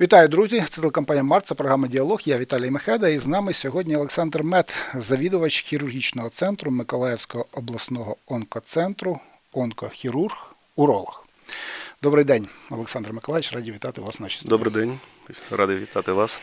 Вітаю, друзі! Це телекомпанія Март, це програма Діалог. Я Віталій Мехеда. І з нами сьогодні Олександр Мет, завідувач хірургічного центру Миколаївського обласного онкоцентру, онкохірург, уролог. Добрий день, Олександр Миколаївич, раді вітати вас на. Добрий день, радий вітати вас.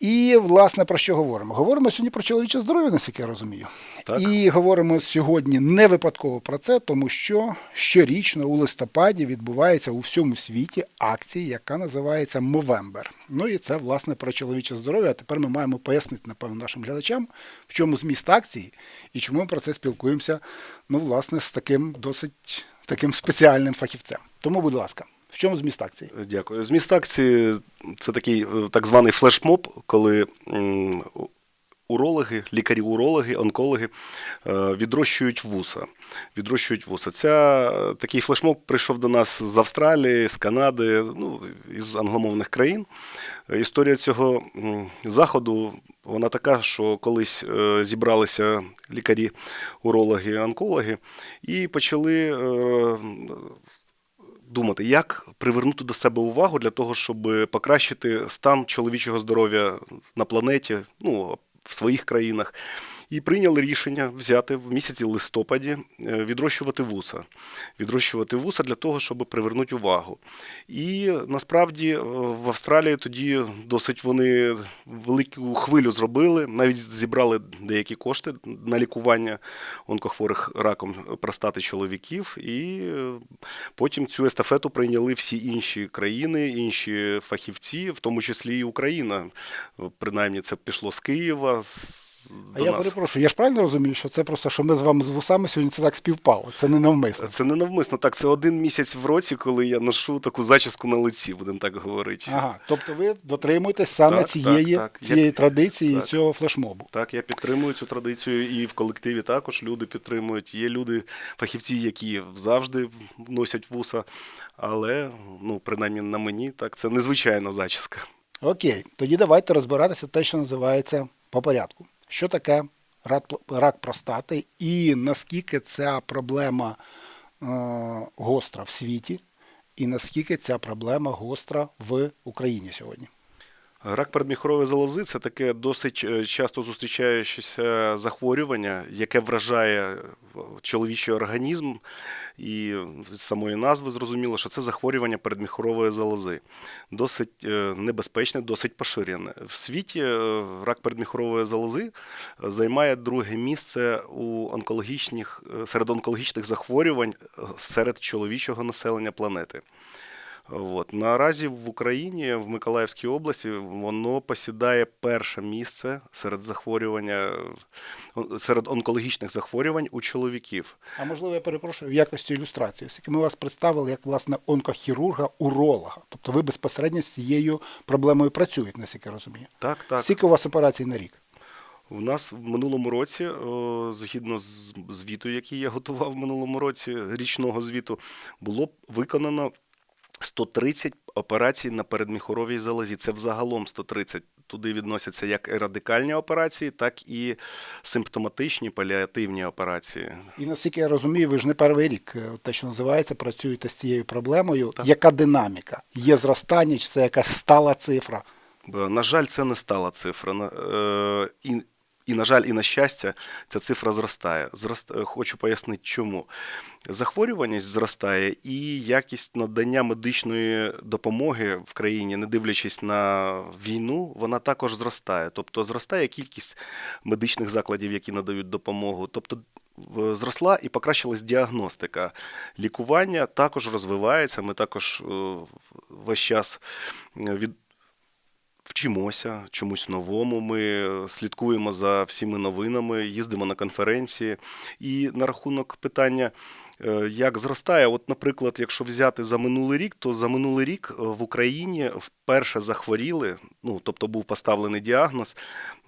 І, власне, про що говоримо? Говоримо сьогодні про чоловіче здоров'я, наскільки я розумію. Так. І говоримо сьогодні не випадково про це, тому що щорічно у листопаді відбувається у всьому світі акція, яка називається Мовембер. Ну і це, власне, про чоловіче здоров'я. А тепер ми маємо пояснити, напевно, нашим глядачам, в чому зміст акції і чому ми про це спілкуємося, ну, власне, з таким досить таким спеціальним фахівцем. Тому, будь ласка, в чому зміст акції? Дякую. Зміст акції це такий е, так званий флешмоб, коли урологи, лікарі-урологи, онкологи е, відрощують вуса. Відрощують вуса. Ця, е, такий флешмоб прийшов до нас з Австралії, з Канади, ну, із англомовних країн. Е, Історія цього заходу вона така, що колись е, зібралися лікарі, урологи, онкологи і почали е, думати, як привернути до себе увагу для того, щоб покращити стан чоловічого здоров'я на планеті, ну, в своїх країнах. І прийняли рішення взяти в місяці листопаді е, відрощувати вуса. Відрощувати вуса для того, щоб привернути увагу. І насправді е, в Австралії тоді досить вони велику хвилю зробили, навіть зібрали деякі кошти на лікування онкохворих раком простати чоловіків. І е, потім цю естафету прийняли всі інші країни, інші фахівці, в тому числі і Україна. Принаймні, це пішло з Києва. А до я нас. перепрошую, я ж правильно розумію, що це просто, що ми з вами з вусами сьогодні це так співпало. Це не навмисно. Це не навмисно. Так, це один місяць в році, коли я ношу таку зачіску на лиці, будемо так говорити. Ага, тобто ви дотримуєтесь саме Так, цієї, так, так. цієї Я- традиції і так. цього флешмобу. Так, я підтримую цю традицію, і в колективі також люди підтримують. Є люди, фахівці, які завжди носять вуса, але ну, принаймні на мені так це незвичайна зачіска. Окей, тоді давайте розбиратися те, що називається по порядку. Що таке рак, простати і наскільки ця проблема е, гостра в світі, і наскільки ця проблема гостра в Україні сьогодні? Рак передміхорової залози це таке досить е, часто зустрічаючеся захворювання, яке вражає е, чоловічий організм, і з самої назви зрозуміло, що це захворювання передміхорової залози. Досить е, небезпечне, досить поширене. В світі е, рак передміхорової залози е, займає друге місце у онкологічних е, серед онкологічних захворювань е, серед чоловічого населення планети. От. Наразі в Україні, в Миколаївській області, воно посідає перше місце серед захворювання, серед онкологічних захворювань у чоловіків. А можливо, я перепрошую в якості ілюстрації, оскільки ми вас представили як власне онкохірурга, уролога. Тобто ви безпосередньо з цією проблемою працюєте, наскільки я розумію. Так, так. Скільки у вас операцій на рік? У нас в минулому році, згідно з звіту, який я готував в минулому році, річного звіту, було виконано 130 операцій на передміхоровій залозі. Це взагалом 130. Туди відносяться як радикальні операції, так і симптоматичні паліативні операції. І наскільки я розумію, ви ж не перший рік, е, те, що називається, працюєте з цією проблемою. Так. Яка динаміка? Є зростання, чи це якась стала цифра? На жаль, це не стала цифра. Е, І, і, на жаль, і на щастя, ця цифра зростає. Зрост... е, Хочу пояснити, чому. Захворюваність зростає, і якість надання медичної допомоги в країні, не дивлячись на війну, вона також зростає. Тобто зростає кількість медичних закладів, які надають допомогу. Тобто зросла і покращилась діагностика. Лікування також розвивається. Ми також е, весь час е, від вчимося чомусь новому. Ми слідкуємо за всіми новинами, їздимо на конференції. І на рахунок питання. Е, Як зростає, от, наприклад, якщо взяти за минулий рік, то за минулий рік е, в Україні вперше захворіли, ну тобто був поставлений діагноз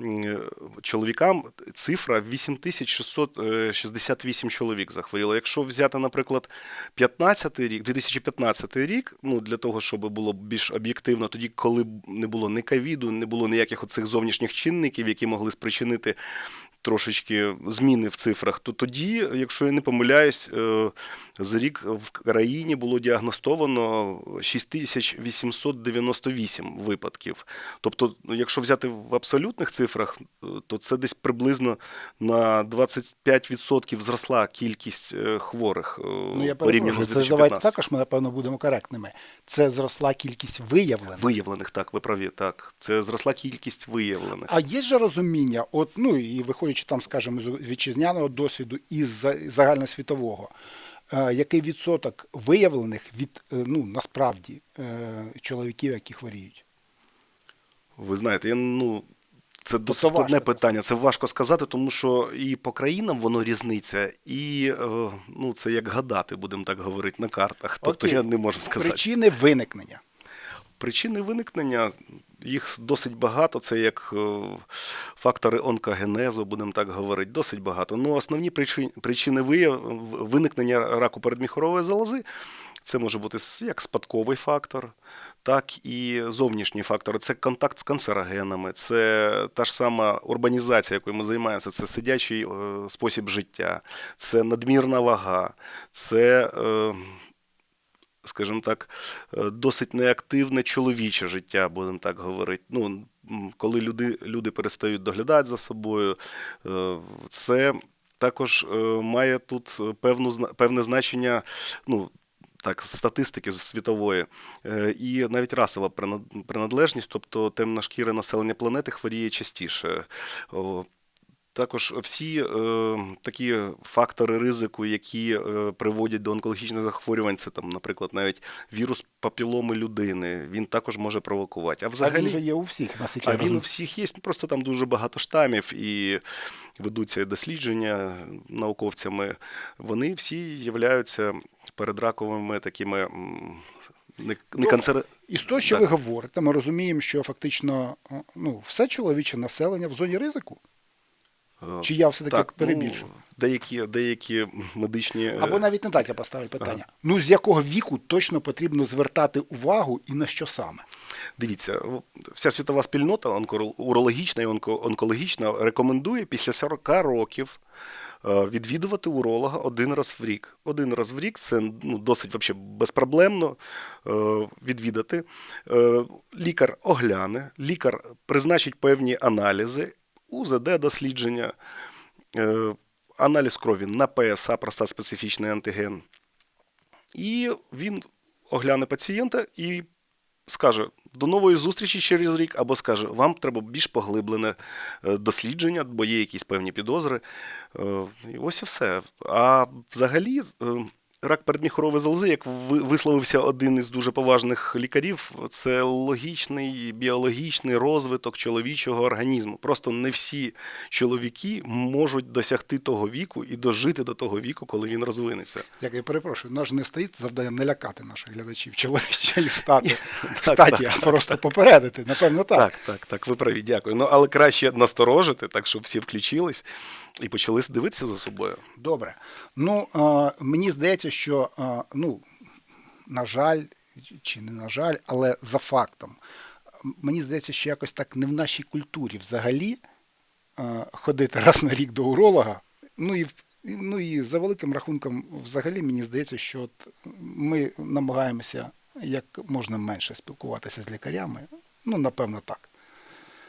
е, чоловікам. Цифра 8668 чоловік захворіло. Якщо взяти, наприклад, 15 рік, 2015 рік, ну для того, щоб було більш об'єктивно, тоді, коли не було ні ковіду, не було ніяких оцих зовнішніх чинників, які могли спричинити трошечки зміни в цифрах, то тоді, якщо я не помиляюсь, е, за рік в країні було діагностовано 6898 випадків. Тобто, ну, якщо взяти в абсолютних цифрах, е, то це десь приблизно на 25% зросла кількість е, хворих Ну, я порівняно з це ж давайте також ми, напевно, будемо коректними. Це зросла кількість виявлених. Виявлених, так, ви праві, так. Це зросла кількість виявлених. А є ж розуміння, от, ну і виходячи там, скажімо, з вітчизняного досвіду і з за- загальносвітового, е, який відсоток виявлених від е, ну, насправді е, чоловіків, які хворіють? Ви знаєте, я, ну, це досить важко складне це питання. Це важко сказати, тому що і по країнам воно різниця, і ну, це як гадати, будемо так говорити, на картах. Тобто Окей. я не можу сказати. Причини виникнення. Причини виникнення їх досить багато. Це як е, фактори онкогенезу, будемо так говорити, досить багато. Ну, основні причини, виникнення раку передміхорової залози це може бути як спадковий фактор, так і зовнішні фактори. Це контакт з канцерогенами, це та ж сама урбанізація, якою ми займаємося, це сидячий е, спосіб життя, це надмірна вага, це. Скажімо так, е, досить неактивне чоловіче життя, будемо так говорити. Ну, коли люди, люди перестають доглядати за собою, е, це також е, має тут певну, певне значення. Ну, так, статистики світової, і навіть расова принад- приналежність, тобто темна шкіра населення планети хворіє частіше. Також всі е, такі фактори ризику, які е, приводять до онкологічних захворювань, це там, наприклад, навіть вірус папіломи людини, він також може провокувати. А А взагалі, він же є у всіх, наскільки а він у всіх є, просто там дуже багато штамів і ведуться дослідження науковцями. Вони всі являються передраковими такими не, не Ну, канцер... І з того, що Так. ви говорите, ми розуміємо, що фактично ну, все чоловіче населення в зоні ризику. Чи я все-таки так, перебільшу? Ну, деякі, деякі медичні е, Або навіть не так я поставлю питання. Ну з якого віку точно потрібно звертати увагу і на що саме? Дивіться, вся світова спільнота урологічна і онкологічна рекомендує після 40 років е, відвідувати уролога один раз в рік. Один раз в рік це ну, досить вообще безпроблемно е, відвідати. Е, Лікар огляне, лікар призначить певні аналізи, УЗД-дослідження, е, аналіз крові на ПСА, простат специфічний антиген. І він огляне пацієнта і скаже до нової зустрічі через рік, або скаже, вам треба більш поглиблене е, дослідження, бо є якісь певні підозри. Е, І ось і все. А взагалі. Рак передміхорової залози, як ви- висловився один із дуже поважних лікарів, це логічний біологічний розвиток чоловічого організму. Просто не всі чоловіки можуть досягти того віку і дожити до того віку, коли він розвинеться. Як я перепрошую, наш не стоїть завдання не лякати наших глядачів чоловічої статі, Так, статі а просто попередити. Напевно, так. Так, так, так, ви праві, дякую. Ну, але краще насторожити, так, щоб всі включились і почали дивитися за собою. Добре. Ну, мені здається, що, ну, на жаль, чи не на жаль, але за фактом, мені здається, що якось так не в нашій культурі взагалі ходити раз на рік до уролога. Ну і- ну і за великим рахунком, взагалі, мені здається, що от ми намагаємося як можна менше спілкуватися з лікарями. Ну, напевно, так.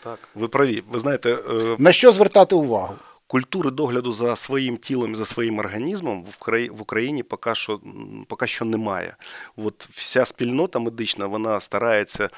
Так. Ви праві. Ви знаєте, е, На що звертати увагу? Культури догляду за своїм тілом, за своїм організмом в Україні поки що, поки що немає. От вся спільнота медична вона старається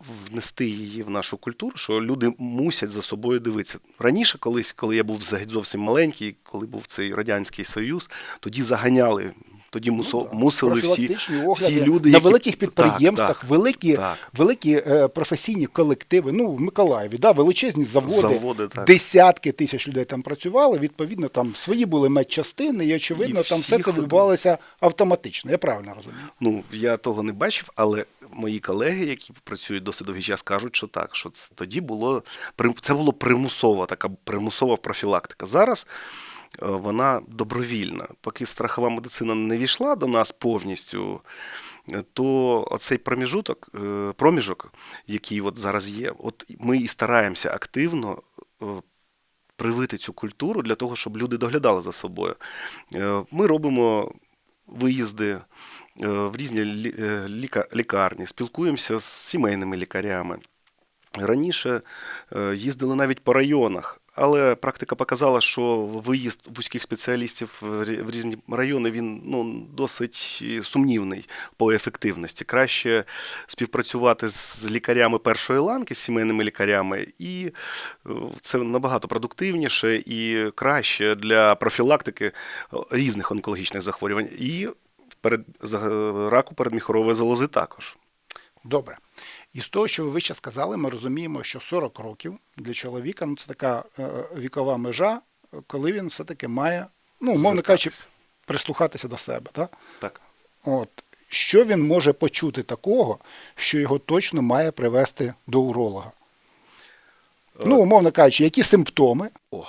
внести її в нашу культуру, що люди мусять за собою дивитися. Раніше, колись, коли я був зовсім маленький, коли був цей Радянський Союз, тоді заганяли. Тоді мусо- Ну, мусили всі, всі люди, на які... великих підприємствах, так. великі, так. великі е, професійні колективи. Ну, в Миколаєві, да, величезні заводи, Заводи, так. десятки тисяч людей там працювали. Відповідно, там свої були медчастини, і очевидно, І там все це відбувалося автоматично. Я правильно розумію. Ну, я того не бачив, але мої колеги, які працюють досить довгий час, кажуть, що так, що це тоді було це було примусова, така примусова профілактика. Зараз вона добровільна. Поки страхова медицина не війшла до нас повністю, е, то оцей проміжуток, е, проміжок, який от зараз є, от ми і стараємося активно. е, привити цю культуру для того, щоб люди доглядали за собою. Е, Ми робимо виїзди е, в різні лі- е, ліка- лікарні, спілкуємося з сімейними лікарями. Раніше е, їздили навіть по районах, але практика показала, що виїзд вузьких спеціалістів в різні райони він ну, досить е, сумнівний по ефективності. Краще співпрацювати з лікарями першої ланки, з сімейними лікарями, і е, це набагато продуктивніше і краще для профілактики е, різних онкологічних захворювань і перед, раку передміхорової залози також. Добре. І з того, що ви вище сказали, ми розуміємо, що 40 років для чоловіка ну, це така е, вікова межа, коли він все-таки має, ну, умовно кажучи, прислухатися до себе. Так? Так. От. Що він може почути такого, що його точно має привести до уролога? Ну, умовно кажучи, які симптоми? О,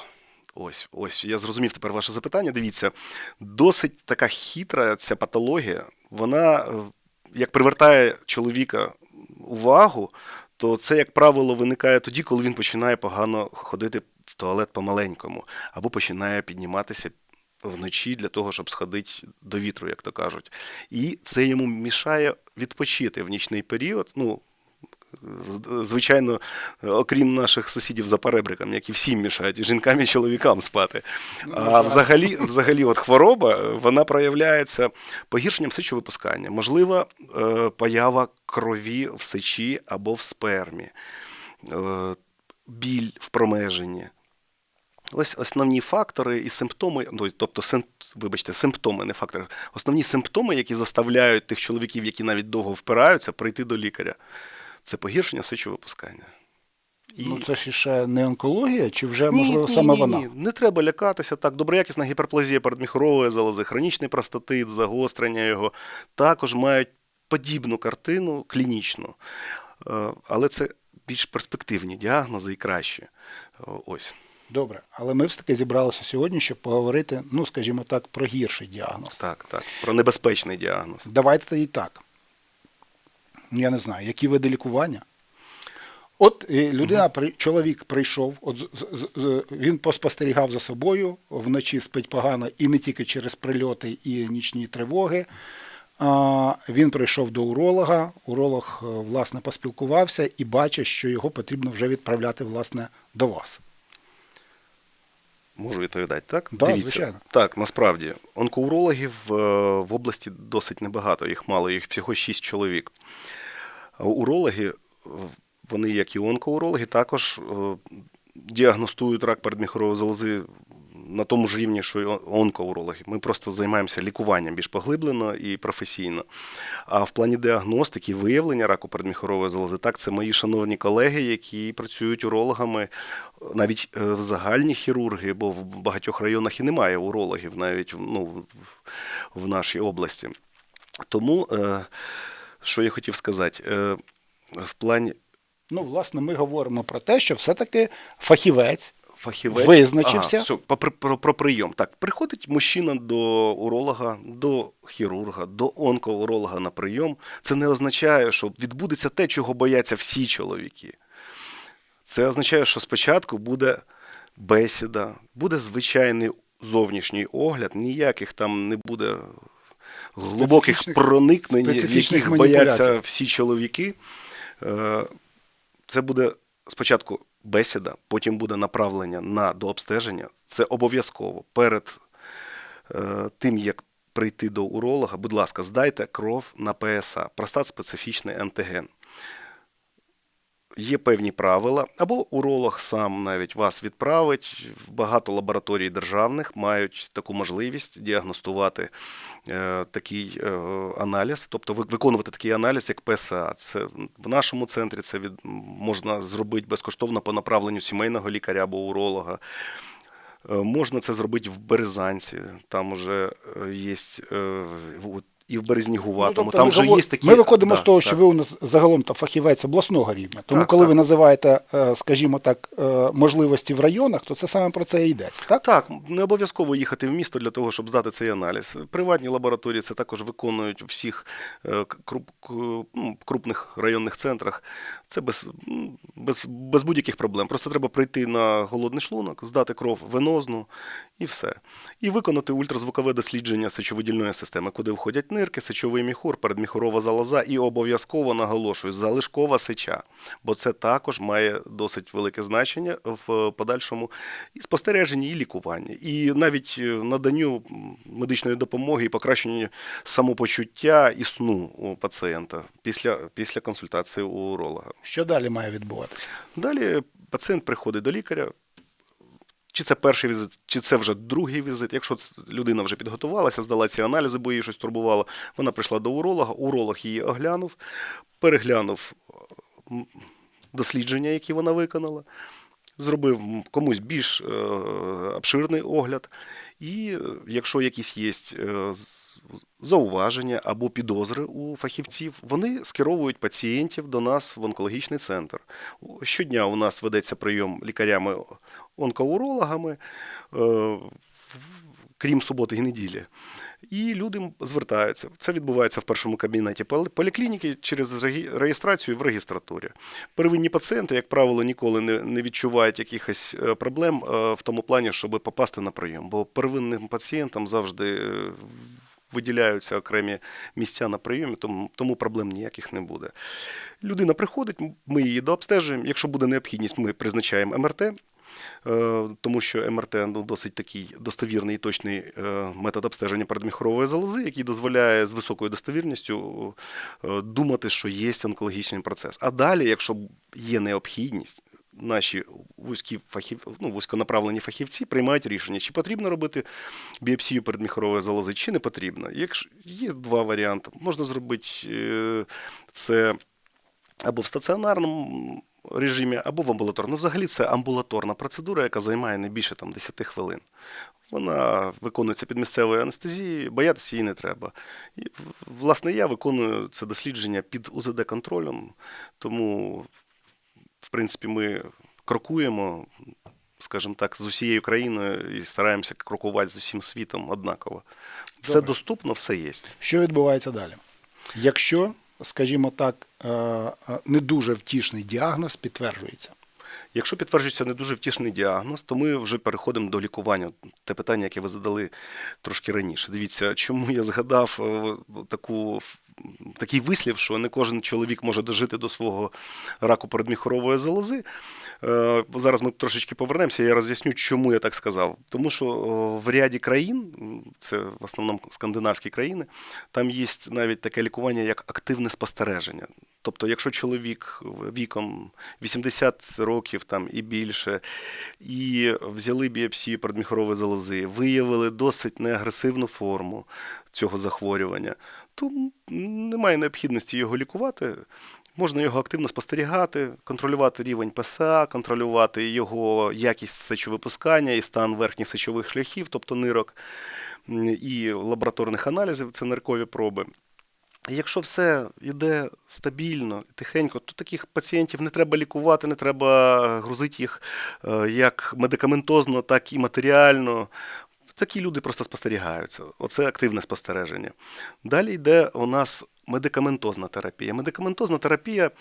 ось, ось. Я зрозумів тепер ваше запитання. Дивіться, досить така хитра ця патологія. Вона е, як привертає чоловіка увагу, то це, як правило, виникає тоді, коли він починає погано ходити в туалет по-маленькому, або починає підніматися вночі для того, щоб сходити до вітру, як то кажуть. І це йому мішає відпочити в нічний період. Ну, звичайно, окрім наших сусідів за перебриком, які всім мішають і жінкам, і чоловікам спати. А взагалі, взагалі, от хвороба вона проявляється погіршенням сечовипускання, можлива е, поява крові в сечі або в спермі, е, біль в промеженні. Ось основні фактори і симптоми, ну, тобто, вибачте, симптоми, не фактори, основні симптоми, які заставляють тих чоловіків, які навіть довго впираються, прийти до лікаря. Це погіршення сечовипускання. І... Ну, це ж ще не онкологія, чи вже, можливо, саме ні, вона? Ні. Не треба лякатися. Так, доброякісна гіперплазія передміхорової залози, хронічний простатит, загострення його також мають подібну картину клінічну. Е, Але це більш перспективні діагнози і кращі. Е, Ось. Добре, але ми все-таки зібралися сьогодні, щоб поговорити, ну, скажімо так, про гірший діагноз. Так, так. Про небезпечний діагноз. Давайте тоді так. Ну, Я не знаю, які види лікування. От е, людина, чоловік прийшов, от він поспостерігав за собою, вночі спить погано і не тільки через прильоти і нічні тривоги. Він прийшов до уролога, уролог, е, власне, поспілкувався і бачить, що його потрібно вже відправляти, власне, до вас. Можу відповідати, так? Да, звичайно. Так, насправді. Онкоурологів е, в області досить небагато, їх мало, їх всього 6 чоловік. Урологи, вони, як і онкоурологи, також е, діагностують рак передміхорової залози на тому ж рівні, що і онкоурологи. Ми просто займаємося лікуванням більш поглиблено і професійно. А в плані діагностики, виявлення раку передміхорової залози, так, це мої шановні колеги, які працюють урологами, навіть е, загальні хірурги, бо в багатьох районах і немає урологів навіть ну, в- в нашій області. Тому, е, що я хотів сказати, е, в плані Ну, власне, ми говоримо про те, що все-таки фахівець фахівець Визначився. Ага, все, про, про, про прийом. Так, приходить мужчина до уролога, до хірурга, до онкоуролога на прийом. Це не означає, що відбудеться те, чого бояться всі чоловіки. Це означає, що спочатку буде бесіда, буде звичайний зовнішній огляд, ніяких там не буде глибоких проникнень, в яких бояться всі чоловіки. Е, Це буде спочатку бесіда, потім буде направлення на дообстеження. Це обов'язково перед е, тим, як прийти до уролога, будь ласка, здайте кров на ПСА, простат специфічний антиген. Є певні правила, або уролог сам навіть вас відправить. Багато лабораторій державних мають таку можливість діагностувати е, такий е, аналіз, тобто виконувати такий аналіз, як ПСА. Це в нашому центрі це від, можна зробити безкоштовно по направленню сімейного лікаря або уролога. Е, Можна це зробити в Березанці. Там уже є і в Березнігуватому. Ну, тобто там вже говор- є такі. Ми виходимо Да, з того, так. що ви у нас загалом та фахівець обласного рівня. Тому, Так, коли так. ви називаєте, е, скажімо так, е, можливості в районах, то це саме про це і йдеться. Так? Так, не обов'язково їхати в місто для того, щоб здати цей аналіз. Приватні лабораторії це також виконують у всіх е, круп- ну, крупних районних центрах. Це без, без, без будь-яких проблем. Просто треба прийти на голодний шлунок, здати кров венозну і все. І виконати ультразвукове дослідження сечовидільної системи, куди входять нирки, сечовий міхур, передміхурова залоза і обов'язково наголошую залишкова сеча, бо це також має досить велике значення в подальшому і спостереженні, і лікуванні, і навіть е, наданню медичної допомоги і покращенню самопочуття і сну у пацієнта після, після консультації у уролога. Що далі має відбуватися? Далі пацієнт приходить до лікаря. Чи це перший візит, чи це вже другий візит. Якщо людина вже підготувалася, здала ці аналізи, бо її щось турбувало, вона прийшла до уролога, уролог її оглянув, переглянув дослідження, які вона виконала, зробив комусь більш е, обширний огляд. І е, якщо якісь є е, зауваження або підозри у фахівців, вони скеровують пацієнтів до нас в онкологічний центр. Щодня у нас ведеться прийом лікарями онкоурологами, е, крім суботи і неділі. І люди звертаються. Це відбувається в першому кабінеті поліклініки через реєстрацію в регістратурі. Первинні пацієнти, як правило, ніколи не, відчувають якихось е, проблем е, в тому плані, щоб попасти на прийом. Бо первинним пацієнтам завжди виділяються окремі місця на прийомі, тому, тому проблем ніяких не буде. Людина приходить, ми її дообстежуємо. Якщо буде необхідність, ми призначаємо МРТ. Е, тому що МРТ ну, досить такий достовірний і точний е, метод обстеження передміхорової залози, який дозволяє з високою достовірністю е, думати, що є онкологічний процес. А далі, якщо є необхідність, наші вузькі фахів, ну, вузьконаправлені фахівці приймають рішення, чи потрібно робити біопсію передміхорової залози, чи не потрібно. Якщо є два варіанти, можна зробити е, це або в стаціонарному режимі, або в амбулаторному. Ну, взагалі це амбулаторна процедура, яка займає не більше там, 10 хвилин. Вона виконується під місцевою анестезією, боятися її не треба. І, власне, я виконую це дослідження під УЗД-контролем, тому, в принципі, ми крокуємо, скажімо так, з усією країною і стараємося крокувати з усім світом однаково. Все Добре. доступно, все є. Що відбувається далі? Якщо, скажімо так, е, е, не дуже втішний діагноз підтверджується. Якщо підтверджується не дуже втішний діагноз, то ми вже переходимо до лікування. Те питання, яке ви задали трошки раніше. Дивіться, чому я згадав е, таку, такий вислів, що не кожен чоловік може дожити до свого раку передміхорової залози. Е, Зараз ми трошечки повернемося, я роз'ясню, чому я так сказав. Тому що в ряді країн, це в основному скандинавські країни, там є навіть таке лікування, як активне спостереження. Тобто, якщо чоловік віком 80 років там і більше, і взяли біопсію передміхорової залози, виявили досить неагресивну форму цього захворювання, то немає необхідності його лікувати. Можна його активно спостерігати, контролювати рівень ПСА, контролювати його якість сечовипускання і стан верхніх сечових шляхів, тобто нирок, і лабораторних аналізів, це ниркові проби. Якщо все йде стабільно, і тихенько, то таких пацієнтів не треба лікувати, не треба грузити їх е, як медикаментозно, так і матеріально. Такі люди просто спостерігаються. Оце активне спостереження. Далі йде у нас медикаментозна терапія. Медикаментозна терапія,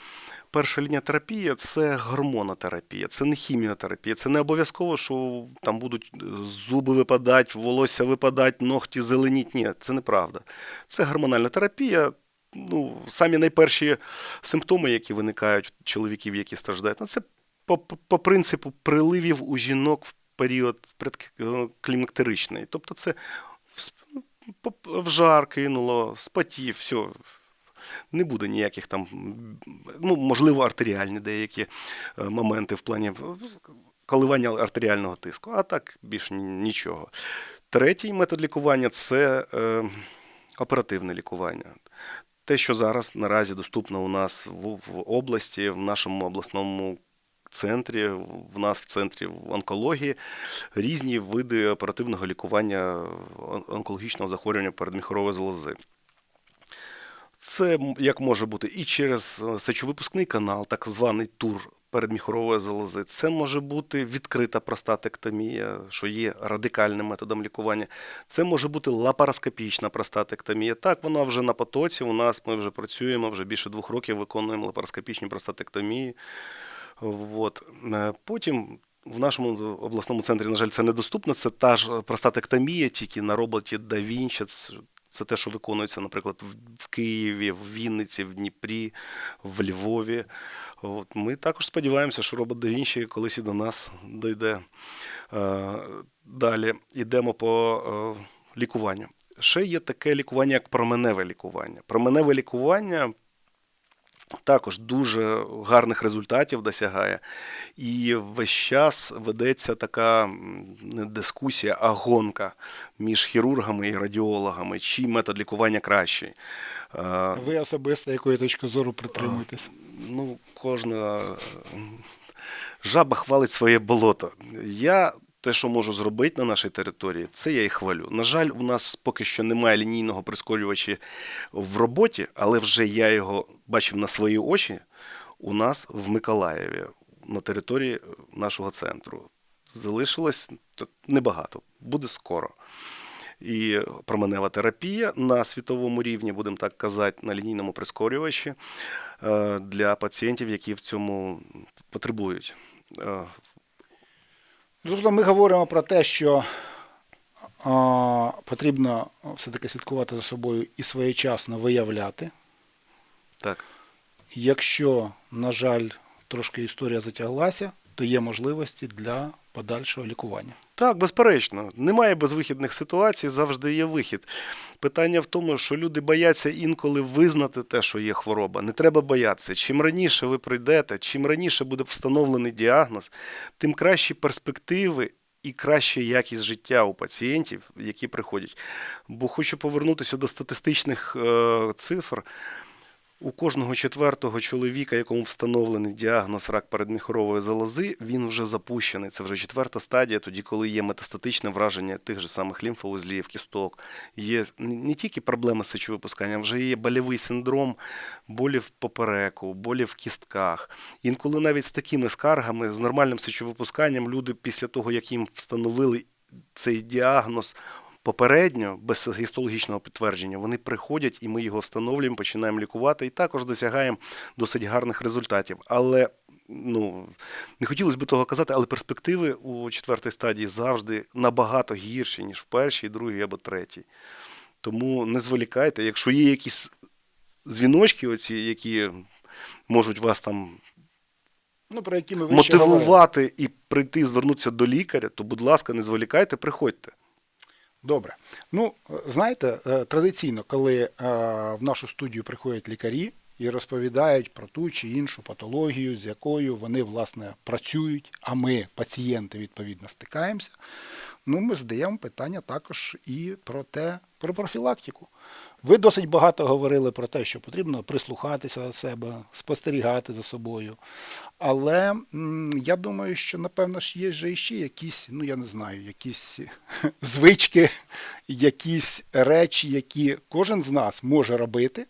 перша лінія терапії це гормонотерапія, це не хіміотерапія. Це не обов'язково, що там будуть е, зуби випадати, волосся випадати, ногті зеленіть. Ні, це неправда. Це гормональна терапія. Ну, самі найперші симптоми, які виникають в чоловіків, які страждають, ну, це по, по, принципу приливів у жінок в період предклімактеричний. Тобто це в, в жар кинуло, спотів, все. Не буде ніяких там, ну, можливо, артеріальні деякі е, моменти в плані коливання артеріального тиску, а так більш нічого. Третій метод лікування це е, оперативне лікування. Те, що зараз наразі доступно у нас в, в області, в нашому обласному центрі, в нас в центрі онкології, різні види оперативного лікування онкологічного захворювання передміхорової залози. Це як може бути і через е, сечовипускний канал, так званий тур передміхорової залози. Це може бути відкрита простатектомія, що є радикальним методом лікування. Це може бути лапароскопічна простатектомія. Так, вона вже на потоці. У нас ми вже працюємо, вже більше двох років виконуємо лапароскопічні простатектомії. От. Е, Потім в нашому обласному центрі, на жаль, це недоступно. Це та ж простатектомія, тільки на роботі Da Vinci. Це- те, що виконується, наприклад, в- Києві, в Вінниці, в Дніпрі, в Львові. От. Ми також сподіваємося, що робот Vinci колись і до нас дійде. Е, Далі йдемо по е, лікуванню. Ще є таке лікування, як променеве лікування. Променеве лікування також дуже гарних результатів досягає. І весь час ведеться така не дискусія, а гонка між хірургами і радіологами, чий метод лікування кращий. Ви особисто якої точки зору притримуєтесь? ну, кожна жаба хвалить своє болото. Я те, що можу зробити на нашій території, це я і хвалю. На жаль, у нас поки що немає лінійного прискорювача в роботі, але вже я його бачив на свої очі у нас в Миколаєві на території нашого центру. Залишилось небагато, буде скоро. І променева терапія на світовому рівні, будемо так казати, на лінійному прискорювачі е, для пацієнтів, які в цьому потребують. Ну, Тобто ми говоримо про те, що а, потрібно все-таки слідкувати за собою і своєчасно виявляти. Так. Якщо, на жаль, трошки історія затяглася, то є можливості для подальшого лікування. Так, безперечно, немає безвихідних ситуацій, завжди є вихід. Питання в тому, що люди бояться інколи визнати те, що є хвороба. Не треба боятися. Чим раніше ви прийдете, чим раніше буде встановлений діагноз, тим кращі перспективи і краща якість життя у пацієнтів, які приходять. Бо хочу повернутися до статистичних е, цифр. У кожного четвертого чоловіка, якому встановлений діагноз рак передміхорової залози, він вже запущений. Це вже четверта стадія, тоді, коли є метастатичне враження тих же самих лімфоузлів, кісток. Є не тільки проблеми з сечовипусканням, вже є болівий синдром, болі в попереку, болі в кістках. Інколи навіть з такими скаргами, з нормальним сечовипусканням, люди після того, як їм встановили цей діагноз, попередньо, без гістологічного підтвердження, вони приходять і ми його встановлюємо, починаємо лікувати і також досягаємо досить гарних результатів. Але ну, не хотілося б того казати, але перспективи у четвертій стадії завжди набагато гірші, ніж в першій, другій або третій. Тому не зволікайте, якщо є якісь дзвіночки, оці, які можуть вас там Ну, про які ми мотивувати і прийти звернутися до лікаря, то, будь ласка, не зволікайте, приходьте. Добре. Ну, знаєте, е, традиційно, коли е, в нашу студію приходять лікарі і розповідають про ту чи іншу патологію, з якою вони, власне, працюють, а ми, пацієнти, відповідно, стикаємося, ну, ми задаємо питання також і про те, про профілактику. Ви досить багато говорили про те, що потрібно прислухатися до себе, спостерігати за собою. Але я думаю, що напевно ж є же ще якісь, ну я не знаю, якісь звички, якісь речі, які кожен з нас може робити.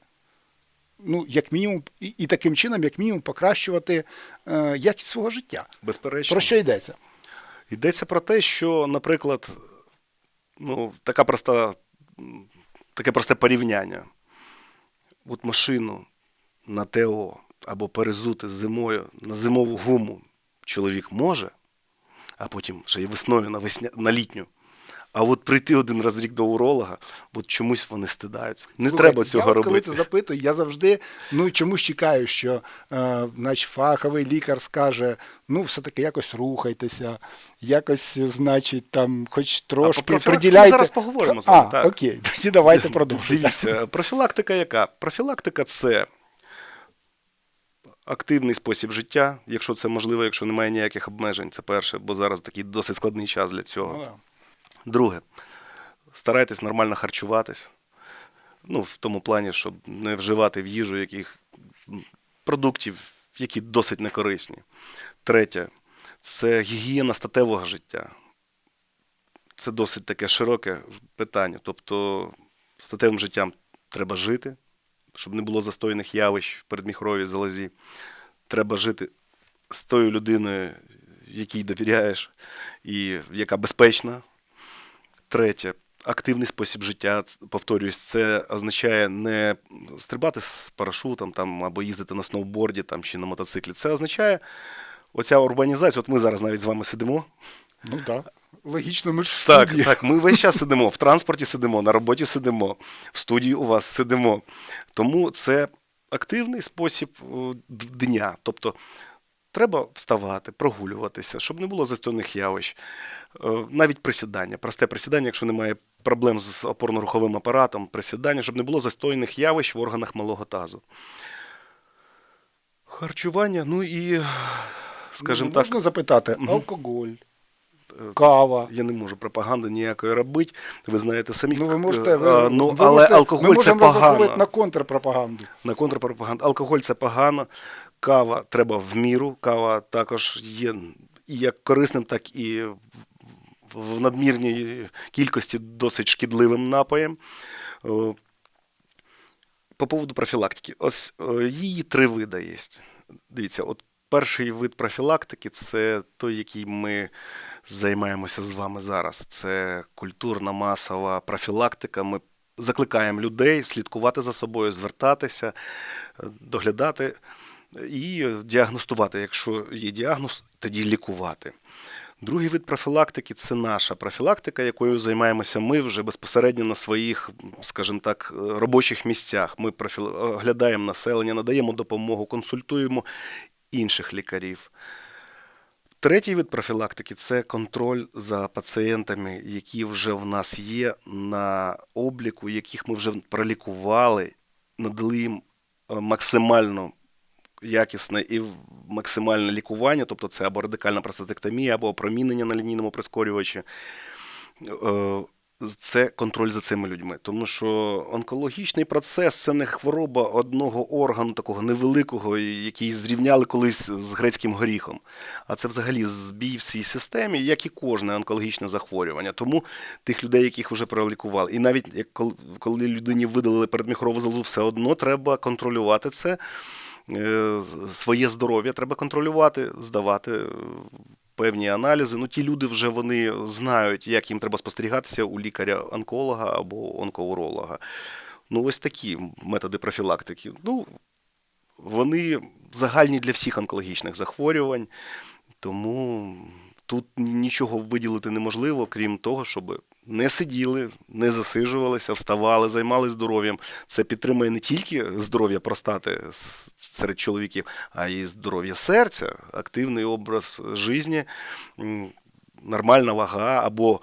Ну, як мінімум, і, і таким чином, як мінімум, покращувати е, якість свого життя. Безперечно. Про що йдеться? Йдеться про те, що, наприклад, ну, така проста, таке просте порівняння. От машину на ТО або перезути зимою на зимову гуму чоловік може, а потім ще й весною на, весня, на літню. А от прийти один раз в рік до уролога, от чомусь вони стидаються. Не Слухайте, треба цього я от робити. Коли це запитую, я завжди ну чомусь чекаю, що е, значить, фаховий лікар скаже: ну, все-таки якось рухайтеся, якось, значить, там, хоч трошки ми приділяйте. зараз поговоримо з вами, А, так. окей, тоді давайте продовжуємо. Дивіться, профілактика яка? Профілактика це активний спосіб життя, якщо це можливо, якщо немає ніяких обмежень. Це перше, бо зараз такий досить складний час для цього. Друге, старайтесь нормально харчуватись. Ну, в тому плані, щоб не вживати в їжу яких продуктів, які досить некорисні. Третє це гігієна статевого життя. Це досить таке широке питання. Тобто, статевим життям треба жити, щоб не було застойних явищ в передміхровій залозі. Треба жити з тою людиною, якій довіряєш, і яка безпечна. Третє. Активний спосіб життя, повторюсь, це означає не стрибати з парашутом там, або їздити на сноуборді там, чи на мотоциклі. Це означає оця урбанізація. От ми зараз навіть з вами сидимо. Ну так. Да. Логічно, ми ж в Так, студії. так, ми весь час сидимо, в транспорті сидимо, на роботі сидимо, в студії у вас сидимо. Тому це активний спосіб дня. Тобто треба вставати, прогулюватися, щоб не було застойних явищ. Е, Навіть присідання, просте присідання, якщо немає проблем з опорно-руховим апаратом, присідання, щоб не було застойних явищ в органах малого тазу. Харчування, ну і, скажімо Ну, так, Можна запитати, алкоголь, Е, кава. Я не можу пропаганди ніякої робити. Ви знаєте самі. Ну, ви можете, Е, ви, а, ну, ви але можете, алкоголь ми це погано. на контрпропаганду. На контрпропаганду. Алкоголь це погано. Кава треба в міру. Кава також є і як корисним, так і в- надмірній кількості досить шкідливим напоєм. По поводу профілактики. Ось е, її три види є. Дивіться, от перший вид профілактики це той, який ми займаємося з вами зараз. Це культурна масова профілактика. Ми закликаємо людей слідкувати за собою, звертатися, е, доглядати і діагностувати. Якщо є діагноз, тоді лікувати. Другий вид профілактики це наша профілактика, якою займаємося ми вже безпосередньо на своїх, скажімо так, робочих місцях. Ми профіл... оглядаємо населення, надаємо допомогу, консультуємо інших лікарів. Третій вид профілактики це контроль за пацієнтами, які вже в нас є на обліку, яких ми вже пролікували, надали їм е, максимально якісне і максимальне лікування, тобто це або радикальна простатектомія, або опромінення на лінійному прискорювачі. Е, Це контроль за цими людьми. Тому що онкологічний процес це не хвороба одного органу, такого невеликого, який зрівняли колись з грецьким горіхом. А це взагалі збій в цій системі, як і кожне онкологічне захворювання. Тому тих людей, яких вже пролікували. І навіть коли людині видалили передміхрову залозу, все одно треба контролювати це. Е, Своє здоров'я треба контролювати, здавати певні аналізи. Ну, ті люди вже вони знають, як їм треба спостерігатися у лікаря-онколога або онкоуролога. Ну, ось такі методи профілактики. Ну, вони загальні для всіх онкологічних захворювань, тому тут нічого виділити неможливо, крім того, щоб не сиділи, не засижувалися, вставали, займалися здоров'ям. Це підтримує не тільки здоров'я простати серед чоловіків, а й здоров'я серця, активний образ житті, нормальна вага або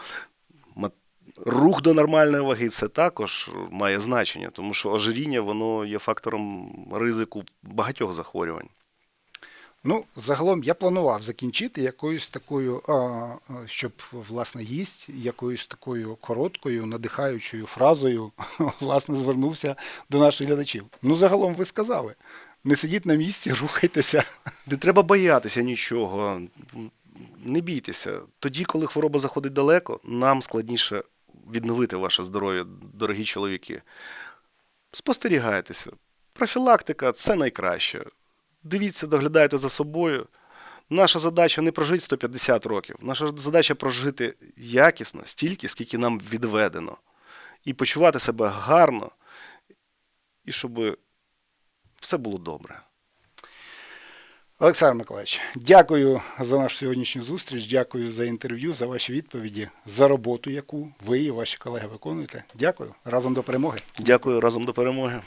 рух до нормальної ваги це також має значення, тому що ожиріння воно є фактором ризику багатьох захворювань. Ну, загалом я планував закінчити якоюсь такою, щоб власне гість, якоюсь такою короткою, надихаючою фразою, власне, звернувся до наших глядачів. Ну, загалом ви сказали. Не сидіть на місці, рухайтеся. Не треба боятися нічого. Не бійтеся. Тоді, коли хвороба заходить далеко, нам складніше відновити ваше здоров'я, дорогі чоловіки. Спостерігайтеся. Профілактика це найкраще. Дивіться, доглядайте за собою. Наша задача не прожити 150 років. Наша задача прожити якісно, стільки, скільки нам відведено. І почувати себе гарно, і щоб все було добре. Олександр Миколаївич, дякую за нашу сьогоднішню зустріч, дякую за інтерв'ю, за ваші відповіді, за роботу, яку ви і ваші колеги виконуєте. Дякую. Разом до перемоги. Дякую разом до перемоги.